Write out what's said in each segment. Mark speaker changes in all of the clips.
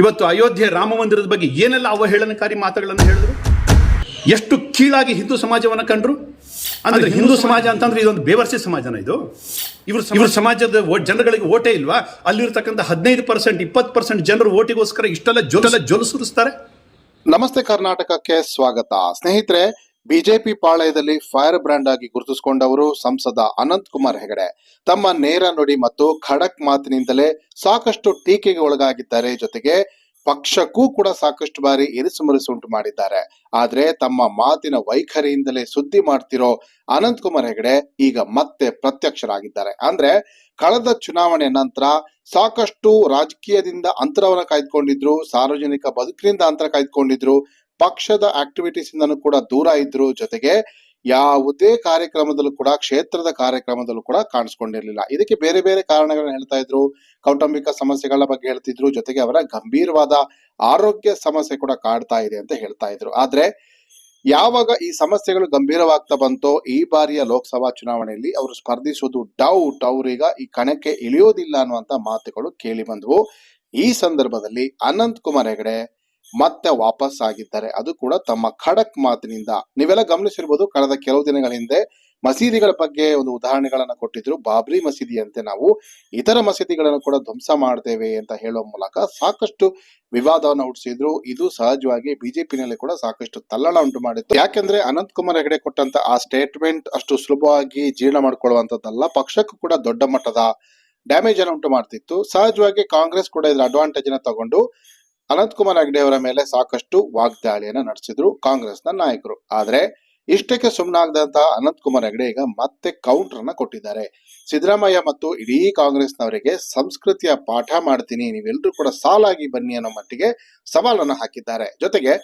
Speaker 1: ಇವತ್ತು ಅಯೋಧ್ಯೆ ರಾಮ ಮಂದಿರದ ಬಗ್ಗೆ ಏನೆಲ್ಲ ಅವಹೇಳನಕಾರಿ ಮಾತುಗಳನ್ನು ಹೇಳಿದ್ರು? ಎಷ್ಟು ಕೀಳಾಗಿ ಹಿಂದೂ ಸಮಾಜವನ್ನು ಕಂಡ್ರು? ಅಂದ್ರೆ ಹಿಂದೂ ಸಮಾಜ ಅಂತಂದ್ರೆ ಇದೊಂದು ಬೇವರ್ಸಿ ಸಮಾಜನ ಇದು. ಇವ್ರ ಇವ್ರ ಸಮಾಜದ ಜನಗಳಿಗೆ ಓಟೇ ಇಲ್ವಾ? ಅಲ್ಲಿರ್ತಕ್ಕಂಥ ಹದಿನೈದು ಪರ್ಸೆಂಟ್ ಇಪ್ಪತ್ತು ಪರ್ಸೆಂಟ್ ಜನರು ಓಟಿಗೋಸ್ಕರ ಇಷ್ಟೆಲ್ಲ ಜೊಲ್ಲ ಜೋಲು ಸುರಿಸ್ತಾರೆ.
Speaker 2: ನಮಸ್ತೆ ಕರ್ನಾಟಕಕ್ಕೆ ಸ್ವಾಗತ. ಸ್ನೇಹಿತರೆ ಬಿಜೆಪಿ ಪಾಳಯದಲ್ಲಿ ಫೈರ್ ಬ್ರ್ಯಾಂಡ್ ಆಗಿ ಗುರುತಿಸಿಕೊಂಡವರು ಸಂಸದ ಅನಂತ್ ಕುಮಾರ್ ಹೆಗಡೆ. ತಮ್ಮ ನೇರ ನುಡಿ ಮತ್ತು ಖಡಕ್ ಮಾತಿನಿಂದಲೇ ಸಾಕಷ್ಟು ಟೀಕೆಗೆ ಒಳಗಾಗಿದ್ದಾರೆ. ಜೊತೆಗೆ ಪಕ್ಷಕ್ಕೂ ಕೂಡ ಸಾಕಷ್ಟು ಬಾರಿ ಇರಿಸುಮುರಿಸು ಉಂಟು ಮಾಡಿದ್ದಾರೆ. ಆದ್ರೆ ತಮ್ಮ ಮಾತಿನ ವೈಖರಿಯಿಂದಲೇ ಸುದ್ದಿ ಮಾಡ್ತಿರೋ ಅನಂತ್ ಕುಮಾರ್ ಹೆಗಡೆ ಈಗ ಮತ್ತೆ ಪ್ರತ್ಯಕ್ಷರಾಗಿದ್ದಾರೆ. ಅಂದ್ರೆ ಕಳೆದ ಚುನಾವಣೆ ನಂತರ ಸಾಕಷ್ಟು ರಾಜಕೀಯದಿಂದ ಅಂತರವನ್ನ ಕಾಯ್ದುಕೊಂಡಿದ್ರು, ಸಾರ್ವಜನಿಕ ಬದುಕಿನಿಂದ ಅಂತರ ಕಾಯ್ದುಕೊಂಡಿದ್ರು ಪಕ್ಷದ ಆಕ್ಟಿವಿಟೀಸ್ ಇಂದನೂ ಕೂಡ ದೂರ ಇದ್ರು ಜೊತೆಗೆ ಯಾವುದೇ ಕಾರ್ಯಕ್ರಮದಲ್ಲೂ ಕೂಡ, ಕ್ಷೇತ್ರದ ಕಾರ್ಯಕ್ರಮದಲ್ಲೂ ಕೂಡ ಕಾಣಿಸ್ಕೊಂಡಿರ್ಲಿಲ್ಲ. ಇದಕ್ಕೆ ಬೇರೆ ಬೇರೆ ಕಾರಣಗಳನ್ನ ಹೇಳ್ತಾ ಇದ್ರು. ಕೌಟುಂಬಿಕ ಸಮಸ್ಯೆಗಳ ಬಗ್ಗೆ ಹೇಳ್ತಿದ್ರು. ಜೊತೆಗೆ ಅವರ ಗಂಭೀರವಾದ ಆರೋಗ್ಯ ಸಮಸ್ಯೆ ಕೂಡ ಕಾಡ್ತಾ ಇದೆ ಅಂತ ಹೇಳ್ತಾ ಇದ್ರು. ಆದ್ರೆ ಯಾವಾಗ ಈ ಸಮಸ್ಯೆಗಳು ಗಂಭೀರವಾಗ್ತಾ ಬಂತೋ, ಈ ಬಾರಿಯ ಲೋಕಸಭಾ ಚುನಾವಣೆಯಲ್ಲಿ ಅವರು ಸ್ಪರ್ಧಿಸೋದು ಡೌಟ್ ಅವರೀಗ ಈ ಕಣಕ್ಕೆ ಇಳಿಯೋದಿಲ್ಲ ಅನ್ನುವಂತ ಮಾತುಗಳು ಕೇಳಿ ಬಂದವು. ಈ ಸಂದರ್ಭದಲ್ಲಿ ಅನಂತ್ ಕುಮಾರ್ ಹೆಗಡೆ ಮತ್ತೆ ವಾಪಸ್ ಆಗಿದ್ದಾರೆ. ಅದು ಕೂಡ ತಮ್ಮ ಖಡಕ್ ಮಾತಿನಿಂದ. ನೀವೆಲ್ಲ ಗಮನಿಸಿರ್ಬೋದು, ಕಳೆದ ಕೆಲವು ದಿನಗಳ ಹಿಂದೆ ಮಸೀದಿಗಳ ಬಗ್ಗೆ ಒಂದು ಉದಾಹರಣೆಗಳನ್ನ ಕೊಟ್ಟಿದ್ರು. ಬಾಬ್ರಿ ಮಸೀದಿಯಂತೆ ನಾವು ಇತರ ಮಸೀದಿಗಳನ್ನು ಕೂಡ ಧ್ವಂಸ ಮಾಡ್ತೇವೆ ಅಂತ ಹೇಳುವ ಮೂಲಕ ಸಾಕಷ್ಟು ವಿವಾದವನ್ನು ಹುಟ್ಟಿಸಿದ್ರು ಇದು ಸಹಜವಾಗಿ ಬಿಜೆಪಿನಲ್ಲಿ ಕೂಡ ಸಾಕಷ್ಟು ತಲ್ಲಣ ಉಂಟು ಮಾಡಿತ್ತು. ಯಾಕೆಂದ್ರೆ ಅನಂತ್ ಕುಮಾರ್ ಹೆಗಡೆ ಕೊಟ್ಟಂತ ಆ ಸ್ಟೇಟ್ಮೆಂಟ್ ಅಷ್ಟು ಸುಲಭವಾಗಿ ಜೀರ್ಣ ಮಾಡ್ಕೊಳ್ಳುವಂತದ್ದಲ್ಲ. ಪಕ್ಷಕ್ಕೂ ಕೂಡ ದೊಡ್ಡ ಮಟ್ಟದ ಡ್ಯಾಮೇಜ್ ಅನ್ನು ಉಂಟು ಮಾಡ್ತಿತ್ತು. ಸಹಜವಾಗಿ ಕಾಂಗ್ರೆಸ್ ಕೂಡ ಇದ್ರ ಅಡ್ವಾಂಟೇಜ್ ಅನ್ನ ತಗೊಂಡು ಅನಂತ್ ಕುಮಾರ್ ಹೆಗಡೆ ಅವರ ಮೇಲೆ ಸಾಕಷ್ಟು ವಾಗ್ದಾಳಿಯನ್ನ ನಡೆಸಿದ್ರು ಕಾಂಗ್ರೆಸ್ನ ನಾಯಕರು. ಆದ್ರೆ ಇಷ್ಟಕ್ಕೆ ಸುಮ್ಮನಾಗದಂತಹ ಅನಂತ್ ಕುಮಾರ್ ಹೆಗಡೆ ಈಗ ಮತ್ತೆ ಕೌಂಟರ್ ಅನ್ನ ಕೊಟ್ಟಿದ್ದಾರೆ. ಸಿದ್ದರಾಮಯ್ಯ ಮತ್ತು ಇಡೀ ಕಾಂಗ್ರೆಸ್ನವರಿಗೆ ಸಂಸ್ಕೃತಿಯ ಪಾಠ ಮಾಡ್ತೀನಿ ನೀವೆಲ್ಲರೂ ಕೂಡ ಸಾಲಾಗಿ ಬನ್ನಿ ಅನ್ನೋ ಮಟ್ಟಿಗೆ ಸವಾಲನ್ನು ಹಾಕಿದ್ದಾರೆ. ಜೊತೆಗೆ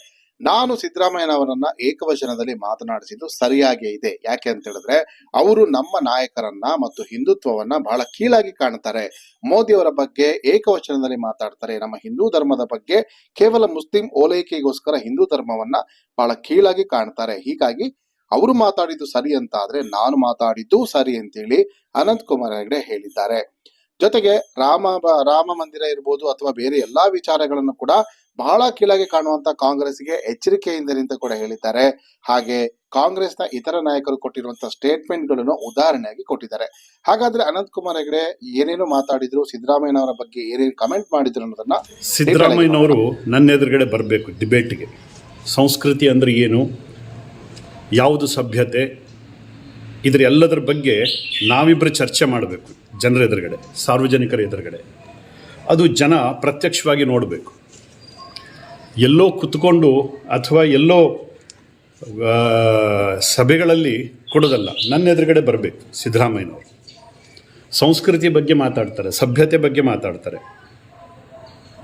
Speaker 2: ನಾನು ಸಿದ್ದರಾಮಯ್ಯನವರನ್ನ ಏಕವಚನದಲ್ಲಿ ಮಾತನಾಡಿಸಿದ್ದು ಸರಿಯಾಗಿಯೇ ಇದೆ. ಯಾಕೆ ಅಂತ ಹೇಳಿದ್ರೆ, ಅವರು ನಮ್ಮ ನಾಯಕರನ್ನ ಮತ್ತು ಹಿಂದುತ್ವವನ್ನ ಬಹಳ ಕೀಳಾಗಿ ಕಾಣ್ತಾರೆ. ಮೋದಿಯವರ ಬಗ್ಗೆ ಏಕವಚನದಲ್ಲಿ ಮಾತಾಡ್ತಾರೆ. ನಮ್ಮ ಹಿಂದೂ ಧರ್ಮದ ಬಗ್ಗೆ ಕೇವಲ ಮುಸ್ಲಿಂ ಓಲೈಕೆಗೋಸ್ಕರ ಹಿಂದೂ ಧರ್ಮವನ್ನ ಬಹಳ ಕೀಳಾಗಿ ಕಾಣ್ತಾರೆ. ಹೀಗಾಗಿ ಅವರು ಮಾತಾಡಿದ್ದು ಸರಿ ಅಂತ ಆದ್ರೆ ನಾನು ಮಾತಾಡಿದ್ದು ಸರಿ ಅಂತೇಳಿ ಅನಂತ್ ಕುಮಾರ್ ಹೆಗಡೆ ಹೇಳಿದ್ದಾರೆ. ಜೊತೆಗೆ ರಾಮ ರಾಮ ಮಂದಿರ ಇರ್ಬೋದು ಅಥವಾ ಬೇರೆ ಎಲ್ಲಾ ವಿಚಾರಗಳನ್ನು ಕೂಡ ಬಹಳ ಕೀಳಾಗಿ ಕಾಣುವಂತ ಕಾಂಗ್ರೆಸ್ಗೆ ಎಚ್ಚರಿಕೆಯಿಂದ ಅಂತ ಕೂಡ ಹೇಳಿದ್ದಾರೆ. ಹಾಗೆ ಕಾಂಗ್ರೆಸ್ನ ಇತರ ನಾಯಕರು ಕೊಟ್ಟಿರುವಂತಹ ಸ್ಟೇಟ್ಮೆಂಟ್ಗಳನ್ನು ಉದಾಹರಣೆಯಾಗಿ ಕೊಟ್ಟಿದ್ದಾರೆ. ಹಾಗಾದ್ರೆ ಅನಂತ್ ಕುಮಾರ್ ಹೆಗಡೆ ಏನೇನು ಮಾತಾಡಿದ್ರು, ಸಿದ್ದರಾಮಯ್ಯನವರ ಬಗ್ಗೆ ಏನೇನು ಕಮೆಂಟ್ ಮಾಡಿದ್ರು ಅನ್ನೋದನ್ನ
Speaker 1: ಸಿದ್ದರಾಮಯ್ಯನವರು ನನ್ನ ಎದುರುಗಡೆ ಬರಬೇಕು ಡಿಬೇಟ್ಗೆ. ಸಂಸ್ಕೃತಿ ಅಂದ್ರೆ ಏನು? ಯಾವುದು ಸಭ್ಯತೆ? ಇದ್ರ ಎಲ್ಲದರ ಬಗ್ಗೆ ನಾವಿಬ್ಬರು ಚರ್ಚೆ ಮಾಡಬೇಕು ಜನರ ಎದುರುಗಡೆ, ಸಾರ್ವಜನಿಕರ ಎದುರುಗಡೆ. ಅದು ಜನ ಪ್ರತ್ಯಕ್ಷವಾಗಿ ನೋಡಬೇಕು. ಎಲ್ಲೋ ಕುತ್ಕೊಂಡು ಅಥವಾ ಎಲ್ಲೋ ಸಭೆಗಳಲ್ಲಿ ಕೊಡೋದಲ್ಲ. ನನ್ನ ಎದುರುಗಡೆ ಬರಬೇಕು, ಸಿದ್ದರಾಮಯ್ಯನವರು. ಸಂಸ್ಕೃತಿ ಬಗ್ಗೆ ಮಾತಾಡ್ತಾರೆ, ಸಭ್ಯತೆ ಬಗ್ಗೆ ಮಾತಾಡ್ತಾರೆ.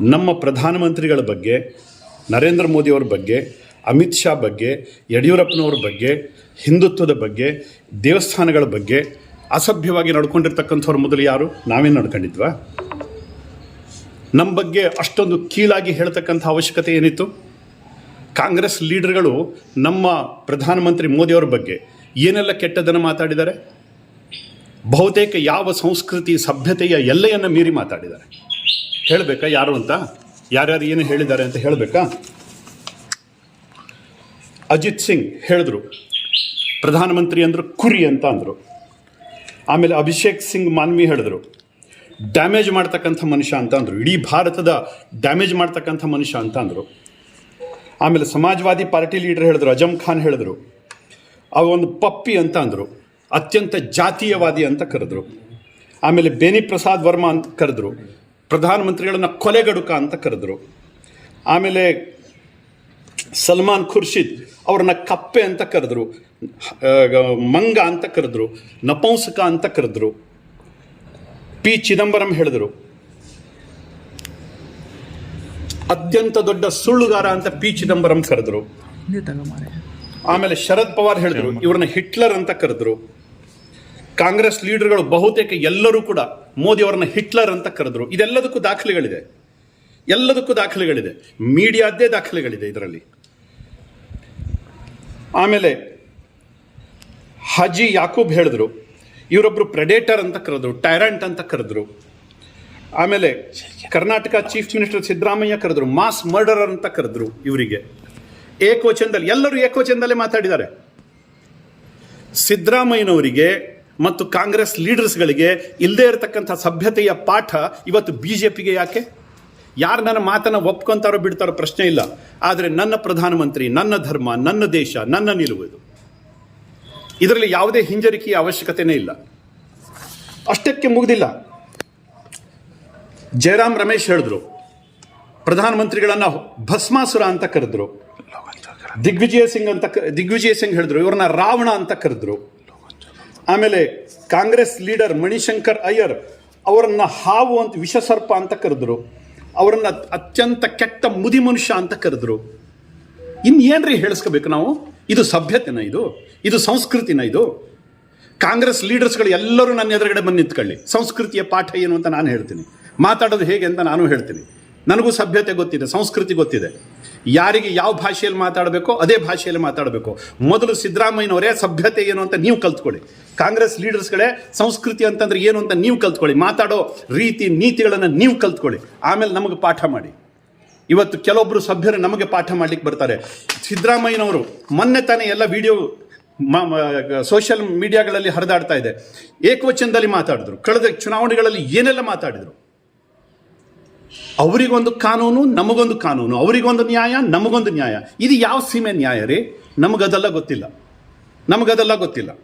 Speaker 1: ನಮ್ಮ ಪ್ರಧಾನಮಂತ್ರಿಗಳ ಬಗ್ಗೆ, ನರೇಂದ್ರ ಮೋದಿಯವ್ರ ಬಗ್ಗೆ, ಅಮಿತ್ ಶಾ ಬಗ್ಗೆ, ಯಡಿಯೂರಪ್ಪನವ್ರ ಬಗ್ಗೆ, ಹಿಂದುತ್ವದ ಬಗ್ಗೆ, ದೇವಸ್ಥಾನಗಳ ಬಗ್ಗೆ ಅಸಭ್ಯವಾಗಿ ನಡ್ಕೊಂಡಿರ್ತಕ್ಕಂಥವ್ರ ಮೊದಲು ಯಾರು? ನಾವೇನು ನಡ್ಕೊಂಡಿದ್ವಾ? ನಮ್ಮ ಬಗ್ಗೆ ಅಷ್ಟೊಂದು ಕೀಳಾಗಿ ಹೇಳ್ತಕ್ಕಂಥ ಅವಶ್ಯಕತೆ ಏನಿತ್ತು? ಕಾಂಗ್ರೆಸ್ ಲೀಡರ್ಗಳು ನಮ್ಮ ಪ್ರಧಾನಮಂತ್ರಿ ಮೋದಿಯವ್ರ ಬಗ್ಗೆ ಏನೆಲ್ಲ ಕೆಟ್ಟದನ್ನು ಮಾತಾಡಿದ್ದಾರೆ? ಬಹುತೇಕ ಯಾವ ಸಂಸ್ಕೃತಿ ಸಭ್ಯತೆಯ ಎಲ್ಲೆಯನ್ನು ಮೀರಿ ಮಾತಾಡಿದ್ದಾರೆ? ಹೇಳಬೇಕಾ ಯಾರು ಅಂತ? ಯಾರ್ಯಾರು ಏನು ಹೇಳಿದ್ದಾರೆ ಅಂತ ಹೇಳಬೇಕಾ? ಅಜಿತ್ ಸಿಂಗ್ ಹೇಳಿದ್ರು. ಪ್ರಧಾನಮಂತ್ರಿ ಅಂದರು, ಕುರಿ ಅಂತ ಅಂದರು. ಆಮೇಲೆ ಅಭಿಷೇಕ್ ಸಿಂಗ್ ಮಾನ್ವಿ ಹೇಳಿದ್ರು. ಡ್ಯಾಮೇಜ್ ಮಾಡ್ತಕ್ಕಂಥ ಮನುಷ್ಯ ಅಂತ ಅಂದರು. ಇಡೀ ಭಾರತದ ಡ್ಯಾಮೇಜ್ ಮಾಡ್ತಕ್ಕಂಥ ಮನುಷ್ಯ ಅಂತ ಅಂದರು. ಆಮೇಲೆ ಸಮಾಜವಾದಿ ಪಾರ್ಟಿ ಲೀಡರ್ ಹೇಳಿದ್ರು ಅಜಮ್ ಖಾನ್ ಹೇಳಿದ್ರು. ಅವ ಒಂದು ಪಪ್ಪಿ ಅಂತ ಅಂದರು. ಅತ್ಯಂತ ಜಾತೀಯವಾದಿ ಅಂತ ಕರೆದ್ರು. ಆಮೇಲೆ ಬೇನಿ ಪ್ರಸಾದ್ ವರ್ಮಾ ಅಂತ ಕರೆದ್ರು. ಪ್ರಧಾನಮಂತ್ರಿಗಳನ್ನ ಕೊಲೆಗಡುಕ ಅಂತ ಕರೆದ್ರು. ಆಮೇಲೆ ಸಲ್ಮಾನ್ ಖುರ್ಷಿದ್ ಅವ್ರನ್ನ ಕಪ್ಪೆ ಅಂತ ಕರೆದ್ರು. ಮಂಗ ಅಂತ ಕರೆದ್ರು. ನಪಂಸಕ ಅಂತ ಕರೆದ್ರು. ಪಿ ಚಿದಂಬರಂ ಹೇಳಿದರು. ಅತ್ಯಂತ ದೊಡ್ಡ ಸುಳ್ಳುಗಾರ ಅಂತ ಪಿ ಚಿದಂಬರಂ ಕರೆದ್ರು. ಆಮೇಲೆ ಶರದ್ ಪವಾರ್ ಹೇಳಿದ್ರು ಇವ್ರನ್ನ ಹಿಟ್ಲರ್ ಅಂತ ಕರೆದ್ರು. ಕಾಂಗ್ರೆಸ್ ಲೀಡರ್ಗಳು ಬಹುತೇಕ ಎಲ್ಲರೂ ಕೂಡ ಮೋದಿ ಅವರನ್ನ ಹಿಟ್ಲರ್ ಅಂತ ಕರೆದ್ರು. ಇದೆಲ್ಲದಕ್ಕೂ ದಾಖಲೆಗಳಿದೆ. ಎಲ್ಲದಕ್ಕೂ ದಾಖಲೆಗಳಿದೆ. ಮೀಡಿಯಾದ್ದೇ ದಾಖಲೆಗಳಿದೆ ಇದರಲ್ಲಿ. ಆಮೇಲೆ ಹಜಿ ಯಾಕೂಬ್ ಹೇಳಿದ್ರು ಇವರೊಬ್ರು ಪ್ರೆಡೇಟರ್ ಅಂತ ಕರೆದ್ರು ಟೈರಂಟ್ ಅಂತ ಕರೆದ್ರು. ಆಮೇಲೆ ಕರ್ನಾಟಕ ಚೀಫ್ ಮಿನಿಸ್ಟರ್ ಸಿದ್ದರಾಮಯ್ಯ ಕರೆದ್ರು ಮಾಸ್ ಮರ್ಡರರ್ ಅಂತ ಕರೆದ್ರು ಇವರಿಗೆ. ಏಕವಚನದಲ್ಲಿ, ಎಲ್ಲರೂ ಏಕವಚನದಲ್ಲೇ ಮಾತಾಡಿದ್ದಾರೆ. ಸಿದ್ದರಾಮಯ್ಯನವರಿಗೆ ಮತ್ತು ಕಾಂಗ್ರೆಸ್ ಲೀಡರ್ಸ್ಗಳಿಗೆ ಇಲ್ಲದೇ ಇರತಕ್ಕಂಥ ಸಭ್ಯತೆಯ ಪಾಠ ಇವತ್ತು ಬಿ ಜೆ ಪಿಗೆ ಯಾಕೆ? ಯಾರು ನನ್ನ ಮಾತನ್ನು ಒಪ್ಕೊಂತಾರೋ ಬಿಡ್ತಾರೋ ಪ್ರಶ್ನೆ ಇಲ್ಲ. ಆದರೆ ನನ್ನ ಪ್ರಧಾನಮಂತ್ರಿ, ನನ್ನ ಧರ್ಮ, ನನ್ನ ದೇಶ, ನನ್ನ ನಿಲುವು ಇದರಲ್ಲಿ ಯಾವುದೇ ಹಿಂಜರಿಕೆಯ ಅವಶ್ಯಕತೆನೇ ಇಲ್ಲ. ಅಷ್ಟಕ್ಕೆ ಮುಗಿದಿಲ್ಲ. ಜಯರಾಮ್ ರಮೇಶ್ ಹೇಳಿದ್ರು, ಪ್ರಧಾನಮಂತ್ರಿಗಳನ್ನ ಭಸ್ಮಾಸುರ ಅಂತ ಕರೆದ್ರು, ದಿಗ್ವಿಜಯ ಸಿಂಗ್ ಅಂತ ದಿಗ್ವಿಜಯ ಸಿಂಗ್ ಹೇಳಿದ್ರು, ಇವರನ್ನ ರಾವಣ ಅಂತ ಕರೆದ್ರು. ಆಮೇಲೆ ಕಾಂಗ್ರೆಸ್ ಲೀಡರ್ ಮಣಿಶಂಕರ್ ಅಯ್ಯರ್ ಅವರನ್ನ ಹಾವು ಅಂತ, ವಿಷಸರ್ಪ ಅಂತ ಕರೆದ್ರು. ಅವರನ್ನ ಅತ್ಯಂತ ಕೆಟ್ಟ ಮುದಿ ಮನುಷ್ಯ ಅಂತ ಕರೆದ್ರು. ಇನ್ನೇನ್ರಿ ಹೇಳಿಸ್ಕೋಬೇಕು ನಾವು? ಇದು ಸಭ್ಯತೆನ ಇದು ಇದು ಸಂಸ್ಕೃತಿನ ಇದು. ಕಾಂಗ್ರೆಸ್ ಲೀಡರ್ಸ್ಗಳು ಎಲ್ಲರೂ ನನ್ನ ಎದುರುಗಡೆ ಬಂದು ನಿಂತ್ಕೊಳ್ಳಿ. ಸಂಸ್ಕೃತಿಯ ಪಾಠ ಏನು ಅಂತ ನಾನು ಹೇಳ್ತೀನಿ. ಮಾತಾಡೋದು ಹೇಗೆ ಅಂತ ನಾನು ಹೇಳ್ತೀನಿ. ನನಗೂ ಸಭ್ಯತೆ ಗೊತ್ತಿದೆ, ಸಂಸ್ಕೃತಿ ಗೊತ್ತಿದೆ. ಯಾರಿಗೆ ಯಾವ ಭಾಷೆಯಲ್ಲಿ ಮಾತಾಡಬೇಕೋ ಅದೇ ಭಾಷೆಯಲ್ಲಿ ಮಾತಾಡಬೇಕು. ಮೊದಲು ಸಿದ್ದರಾಮಯ್ಯನವರೇ ಸಭ್ಯತೆ ಏನು ಅಂತ ನೀವು ಕಲ್ತ್ಕೊಳ್ಳಿ. ಕಾಂಗ್ರೆಸ್ ಲೀಡರ್ಸ್ಗಳೇ ಸಂಸ್ಕೃತಿ ಅಂತಂದ್ರೆ ಏನು ಅಂತ ನೀವು ಕಲ್ತ್ಕೊಳ್ಳಿ. ಮಾತಾಡೋ ರೀತಿ, ನೀತಿಗಳನ್ನು ನೀವು ಕಲ್ತ್ಕೊಳ್ಳಿ. ಆಮೇಲೆ ನಮಗೆ ಪಾಠ ಮಾಡಿ. ಇವತ್ತು ಕೆಲವೊಬ್ಬರು ಸಭ್ಯರು ನಮಗೆ ಪಾಠ ಮಾಡ್ಲಿಕ್ಕೆ ಬರ್ತಾರೆ. ಸಿದ್ದರಾಮಯ್ಯನವರು ಮೊನ್ನೆ ತಾನೇ ಎಲ್ಲ ವಿಡಿಯೋ ಸೋಷಿಯಲ್ ಮೀಡಿಯಾಗಳಲ್ಲಿ ಹರಿದಾಡ್ತಾ ಇದೆ. ಏಕವಚನದಲ್ಲಿ ಮಾತಾಡಿದ್ರು. ಕಳೆದ ಚುನಾವಣೆಗಳಲ್ಲಿ ಏನೆಲ್ಲ ಮಾತಾಡಿದ್ರು? ಅವರಿಗೊಂದು ಕಾನೂನು, ನಮಗೊಂದು ಕಾನೂನು. ಅವರಿಗೊಂದು ನ್ಯಾಯ, ನಮಗೊಂದು ನ್ಯಾಯ. ಇದು ಯಾವ ಸೀಮೆ ನ್ಯಾಯ ರೀ? ನಮಗದೆಲ್ಲ ಗೊತ್ತಿಲ್ಲ. ನಮಗದೆಲ್ಲ ಗೊತ್ತಿಲ್ಲ.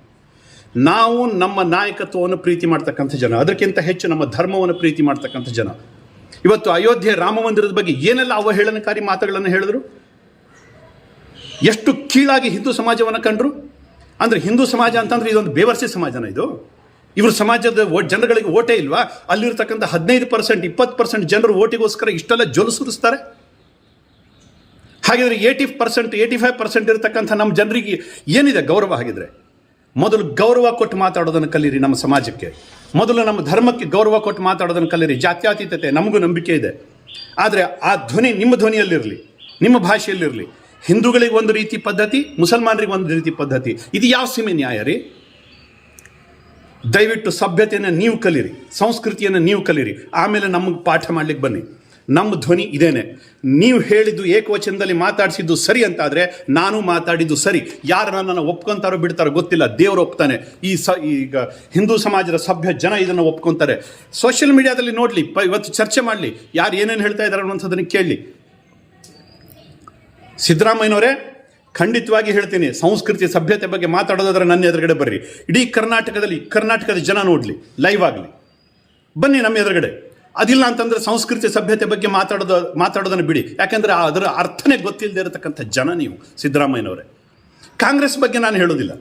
Speaker 1: ನಾವು ನಮ್ಮ ನಾಯಕತ್ವವನ್ನು ಪ್ರೀತಿ ಮಾಡ್ತಕ್ಕಂಥ ಜನ. ಅದಕ್ಕಿಂತ ಹೆಚ್ಚು ನಮ್ಮ ಧರ್ಮವನ್ನು ಪ್ರೀತಿ ಮಾಡ್ತಕ್ಕಂಥ ಜನ. ಇವತ್ತು ಅಯೋಧ್ಯೆ ರಾಮ ಮಂದಿರದ ಬಗ್ಗೆ ಏನೆಲ್ಲ ಅವಹೇಳನಕಾರಿ ಮಾತುಗಳನ್ನು ಹೇಳಿದ್ರು? ಎಷ್ಟು ಕೀಳಾಗಿ ಹಿಂದೂ ಸಮಾಜವನ್ನು ಕಂಡ್ರು? ಅಂದ್ರೆ ಹಿಂದೂ ಸಮಾಜ ಅಂತಂದ್ರೆ ಇದೊಂದು ಬೇವರ್ಸಿ ಸಮಾಜನ ಇದು. ಇವರು ಸಮಾಜದ ಜನಗಳಿಗೆ ಓಟೇ ಇಲ್ವಾ? ಅಲ್ಲಿರ್ತಕ್ಕಂಥ ಹದಿನೈದು ಪರ್ಸೆಂಟ್, ಇಪ್ಪತ್ತು ಪರ್ಸೆಂಟ್ ಜನರು ಓಟಿಗೋಸ್ಕರ ಇಷ್ಟೆಲ್ಲ ಜೊಲು ಸುರಿಸ್ತಾರೆ. ಹಾಗಿದ್ರೆ eighty percent, eighty five percent ಇರತಕ್ಕಂಥ ನಮ್ಮ ಜನರಿಗೆ ಏನಿದೆ ಗೌರವ ಹಾಗಿದ್ರೆ? ಮೊದಲು ಗೌರವ ಕೊಟ್ಟು ಮಾತಾಡೋದನ್ನು ಕಲೀರಿ ನಮ್ಮ ಸಮಾಜಕ್ಕೆ. ಮೊದಲು ನಮ್ಮ ಧರ್ಮಕ್ಕೆ ಗೌರವ ಕೊಟ್ಟು ಮಾತಾಡೋದನ್ನು ಕಲಿಯಿರಿ ಜಾತ್ಯಾತೀತತೆ ನಮಗೂ ನಂಬಿಕೆ ಇದೆ. ಆದರೆ ಆ ಧ್ವನಿ ನಿಮ್ಮ ಧ್ವನಿಯಲ್ಲಿರಲಿ, ನಿಮ್ಮ ಭಾಷೆಯಲ್ಲಿರಲಿ, ಹಿಂದೂಗಳಿಗೆ ಒಂದು ರೀತಿ ಪದ್ಧತಿ, ಮುಸಲ್ಮಾನರಿಗೆ ಒಂದು ರೀತಿ ಪದ್ಧತಿ. ಇದು ಯಾವ ಸೀಮೆ ನ್ಯಾಯ ರೀ? ದಯವಿಟ್ಟು ಸಭ್ಯತೆಯನ್ನು ನೀವು ಕಲಿಯಿರಿ ಸಂಸ್ಕೃತಿಯನ್ನು ನೀವು ಕಲಿಯಿರಿ ಆಮೇಲೆ ನಮಗೆ ಪಾಠ ಮಾಡಲಿಕ್ಕೆ ಬನ್ನಿ. ನಮ್ಮ ಧ್ವನಿ ಇದೇನೆ. ನೀವು ಹೇಳಿದ್ದು ಏಕವಚನದಲ್ಲಿ ಮಾತಾಡಿಸಿದ್ದು ಸರಿ ಅಂತಾದರೆ ನಾನು ಮಾತಾಡಿದ್ದು ಸರಿ. ಯಾರು ನನ್ನನ್ನು ಒಪ್ಕೊಂತಾರೋ ಬಿಡ್ತಾರೋ ಗೊತ್ತಿಲ್ಲ. ದೇವರು ಒಪ್ತಾನೆ. ಈ ಸ, ಈಗ ಹಿಂದೂ ಸಮಾಜದ ಸಭ್ಯ ಜನ ಇದನ್ನು ಒಪ್ಕೊಂತಾರೆ. ಸೋಷಿಯಲ್ ಮೀಡಿಯಾದಲ್ಲಿ ನೋಡಲಿ, ಪ, ಇವತ್ತು ಚರ್ಚೆ ಮಾಡಲಿ. ಯಾರು ಏನೇನು ಹೇಳ್ತಾ ಇದ್ದಾರೆ ಅನ್ನುವಂಥದ್ದನ್ನು ಕೇಳಲಿ. ಸಿದ್ದರಾಮಯ್ಯನವರೇ, ಖಂಡಿತವಾಗಿ ಹೇಳ್ತೀನಿ. ಸಂಸ್ಕೃತಿ ಸಭ್ಯತೆ ಬಗ್ಗೆ ಮಾತಾಡೋದಾದ್ರೆ ನನ್ನ ಎದುರುಗಡೆ ಬರ್ರಿ. ಇಡೀ ಕರ್ನಾಟಕದಲ್ಲಿ ಕರ್ನಾಟಕದ ಜನ ನೋಡಲಿ. ಲೈವ್ ಆಗಲಿ. ಬನ್ನಿ ನಮ್ಮ ಎದುರುಗಡೆ. ಅದಿಲ್ಲ ಅಂತಂದ್ರೆ ಸಂಸ್ಕೃತಿ ಸಭ್ಯತೆ ಬಗ್ಗೆ ಮಾತಾಡೋದು, ಮಾತಾಡೋದನ್ನು ಬಿಡಿ. ಯಾಕೆಂದ್ರೆ ಅದರ ಅರ್ಥನೇ ಗೊತ್ತಿಲ್ಲದೆ ಇರತಕ್ಕಂಥ ಜನ ನೀವು, ಸಿದ್ದರಾಮಯ್ಯನವರೇ. ಕಾಂಗ್ರೆಸ್ ಬಗ್ಗೆ ನಾನು ಹೇಳೋದಿಲ್ಲ.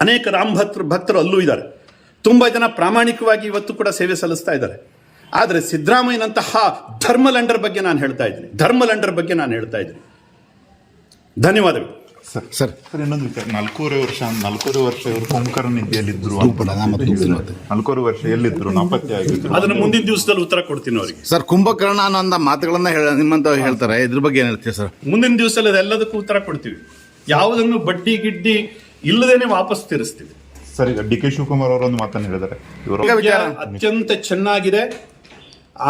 Speaker 1: ಅನೇಕ ರಾಮ್ ಭಕ್ತರು ಭಕ್ತರು ಅಲ್ಲೂ ಇದ್ದಾರೆ. ತುಂಬ ಜನ ಪ್ರಾಮಾಣಿಕವಾಗಿ ಇವತ್ತು ಕೂಡ ಸೇವೆ ಸಲ್ಲಿಸ್ತಾ ಇದ್ದಾರೆ. ಆದರೆ ಸಿದ್ದರಾಮಯ್ಯನಂತಹ ಧರ್ಮಲಂಡರ್ ಬಗ್ಗೆ ನಾನು ಹೇಳ್ತಾ ಇದ್ದೀನಿ. ಧರ್ಮಲಂಡರ್ ಬಗ್ಗೆ ನಾನು ಹೇಳ್ತಾ ಇದ್ದೀನಿ. ಧನ್ಯವಾದಗಳು.
Speaker 3: ಸರ್.
Speaker 2: ಸರ್.
Speaker 3: ಸರ್ ಇನ್ನೊಂದು ವಿಚಾರ. ನಾಲ್ಕೂವರೆ ವರ್ಷ ನಾಲ್ಕೂವರೆ ವರ್ಷ ಇವರು ಕೊಂಕರ ನಿಧಿಯಲ್ಲಿದ್ದರು ನಾಲ್ಕೂವರೆ ವರ್ಷ ಎಲ್ಲಿದ್ರು ನಾಪತ್ತೆ ಆಗಿದ್ರು
Speaker 1: ಅದನ್ನು ಮುಂದಿನ ದಿವಸದಲ್ಲಿ ಉತ್ತರ ಕೊಡ್ತೀನಿ ಅವರಿಗೆ.
Speaker 4: ಸರ್ ಕುಂಭಕರ್ಣ ಅನ್ನೋ ಮಾತುಗಳನ್ನ ಹೇಳ ನಿಮ್ಮಂತ ಹೇಳ್ತಾರೆ. ಇದ್ರ ಬಗ್ಗೆ ಏನು ಹೇಳ್ತೀವಿ ಸರ್?
Speaker 1: ಮುಂದಿನ ದಿವಸದಲ್ಲಿ ಅದೆಲ್ಲದಕ್ಕೂ ಉತ್ತರ ಕೊಡ್ತೀವಿ. ಯಾವುದನ್ನು ಬಡ್ಡಿ ಗಿಡ್ಡಿ ಇಲ್ಲದೇನೆ ವಾಪಸ್ ತೀರಿಸ್ತೀವಿ.
Speaker 3: ಸರ್ ಈಗ ಡಿ ಕೆ ಶಿವಕುಮಾರ್ ಅವರೊಂದು ಮಾತನ್ನು ಹೇಳಿದ್ದಾರೆ. ಇವರು
Speaker 1: ಅತ್ಯಂತ ಚೆನ್ನಾಗಿದೆ.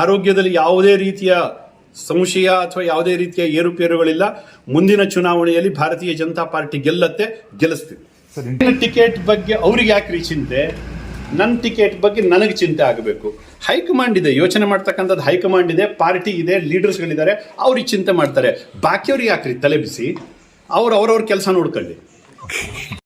Speaker 1: ಆರೋಗ್ಯದಲ್ಲಿ ಯಾವುದೇ ರೀತಿಯ ಸಂಶಯ ಅಥವಾ ಯಾವುದೇ ರೀತಿಯ ಏರುಪೇರುಗಳಿಲ್ಲ. ಮುಂದಿನ ಚುನಾವಣೆಯಲ್ಲಿ ಭಾರತೀಯ ಜನತಾ ಪಾರ್ಟಿ ಗೆಲ್ಲತ್ತೆ ಗೆಲ್ಲಿಸ್ತೀವಿ. ನನ್ನ ಟಿಕೆಟ್ ಬಗ್ಗೆ ಅವ್ರಿಗೆ ಯಾಕ್ರಿ ಚಿಂತೆ? ನನ್ನ ಟಿಕೆಟ್ ಬಗ್ಗೆ ನನಗೆ ಚಿಂತೆ ಆಗಬೇಕು. ಹೈಕಮಾಂಡ್ ಇದೆ ಯೋಚನೆ ಮಾಡ್ತಕ್ಕಂಥದ್ದು ಹೈಕಮಾಂಡ್ ಇದೆ ಪಾರ್ಟಿ ಇದೆ ಲೀಡರ್ಸ್ಗಳಿದ್ದಾರೆ ಅವ್ರಿಗೆ ಚಿಂತೆ ಮಾಡ್ತಾರೆ. ಬಾಕಿಯವ್ರಿಗೆ ಯಾಕ್ರಿ ತಲೆ ಬಿಸಿ? ಅವ್ರು ಅವ್ರವ್ರ ಕೆಲಸ ನೋಡ್ಕೊಳ್ಳಿ.